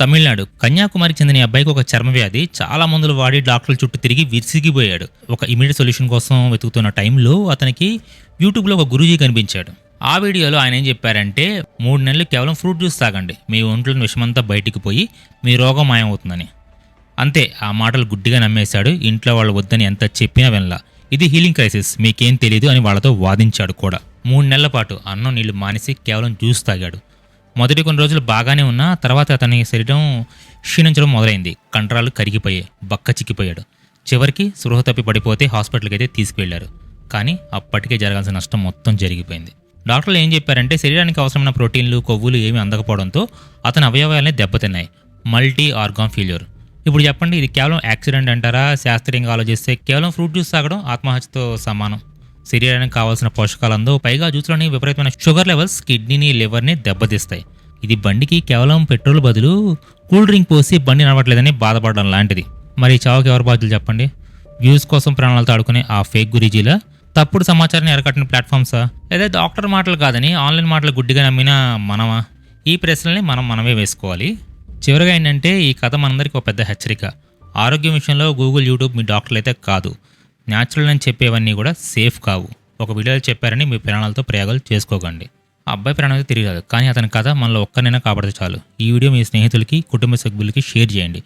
తమిళనాడు. కన్యాకుమారికి చెందిన అబ్బాయికి ఒక చర్మవ్యాధి చాలా మందులు వాడి డాక్టర్ల చుట్టూ తిరిగి విసిగిపోయాడు ఒక ఇమీడియట్ సొల్యూషన్ కోసం వెతుకుతున్న టైంలో అతనికి యూట్యూబ్లో ఒక గురూజీ కనిపించాడు. ఆ వీడియోలో ఆయన ఏం చెప్పారంటే మూడు నెలలు కేవలం ఫ్రూట్ జ్యూస్ తాగండి. మీ ఒంట్లో విషమంతా బయటికి పోయి మీ రోగం మాయమవుతుందని. అంతే ఆ మాటలు గుడ్డిగా నమ్మేశాడు. ఇంట్లో వాళ్ళు వద్దని ఎంత చెప్పినా వినలా. ఇది హీలింగ్ క్రైసిస్. మీకేం తెలియదు అని వాళ్ళతో వాదించాడు కూడా. మూడు నెలల పాటు అన్నం నీళ్ళు మానేసి కేవలం జ్యూస్ తాగాడు. మొదటి కొన్ని రోజులు బాగానే ఉన్నా తర్వాత అతని శరీరం క్షీణించడం మొదలైంది. కండరాలు కరిగిపోయాయి. బక్క చిక్కిపోయాడు. చివరికి స్పృహ తప్పి పడిపోతే హాస్పిటల్కి అయితే తీసుకువెళ్ళారు కానీ అప్పటికే జరగాల్సిన నష్టం మొత్తం జరిగిపోయింది. డాక్టర్లు ఏం చెప్పారంటే శరీరానికి అవసరమైన ప్రోటీన్లు కొవ్వులు ఏమీ అందకపోవడంతో అతని అవయవాలనే దెబ్బతిన్నాయి. Multi organ failure. ఇప్పుడు చెప్పండి ఇది కేవలం యాక్సిడెంట్ అంటారా? శాస్త్రీయంగా ఆలోచిస్తే కేవలం ఫ్రూట్ జ్యూస్ తాగడం ఆత్మహత్యతో సమానం. శరీరానికి కావాల్సిన పోషకాలందో పైగా జ్యూస్లోని విపరీతమైన షుగర్ లెవెల్స్ కిడ్నీని లివర్ని దెబ్బతీస్తాయి. ఇది బండికి కేవలం పెట్రోల్ బదులు కూల్ డ్రింక్ పోసి బండి నడవట్లేదని బాధపడడం లాంటిది. మరి ఈ చావుకి ఎవరు బాధ్యులు చెప్పండి? వ్యూస్ కోసం ప్రాణాలతో ఆడుకునే ఆ ఫేక్ గురీజీలా? తప్పుడు సమాచారాన్ని ఎరకట్టిన ప్లాట్ఫామ్సా? లేదా డాక్టర్ మాటలు కాదని ఆన్లైన్ మాటలు గుడ్డిగా నమ్మిన మనమా? ఈ ప్రశ్నల్ని మనం మనమే వేసుకోవాలి. చివరిగా ఏంటంటే ఈ కథ మనందరికీ ఒక పెద్ద హెచ్చరిక. ఆరోగ్యం విషయంలో గూగుల్ యూట్యూబ్ మీ డాక్టర్లు అయితే కాదు. న్యాచురల్ అని చెప్పేవన్నీ కూడా సేఫ్ కావు. ఒక వీడియోలో చెప్పారని మీ ప్రాణాలతో ప్రయోగాలు చేసుకోకండి. ఆ అబ్బాయి ప్రాణం అయితే తిరిగి రాదు. కానీ అతని కథ మనలో ఒక్కనైనా కాపాడితే చాలు. ఈ వీడియో మీ స్నేహితులకి కుటుంబ సభ్యులకి షేర్ చేయండి.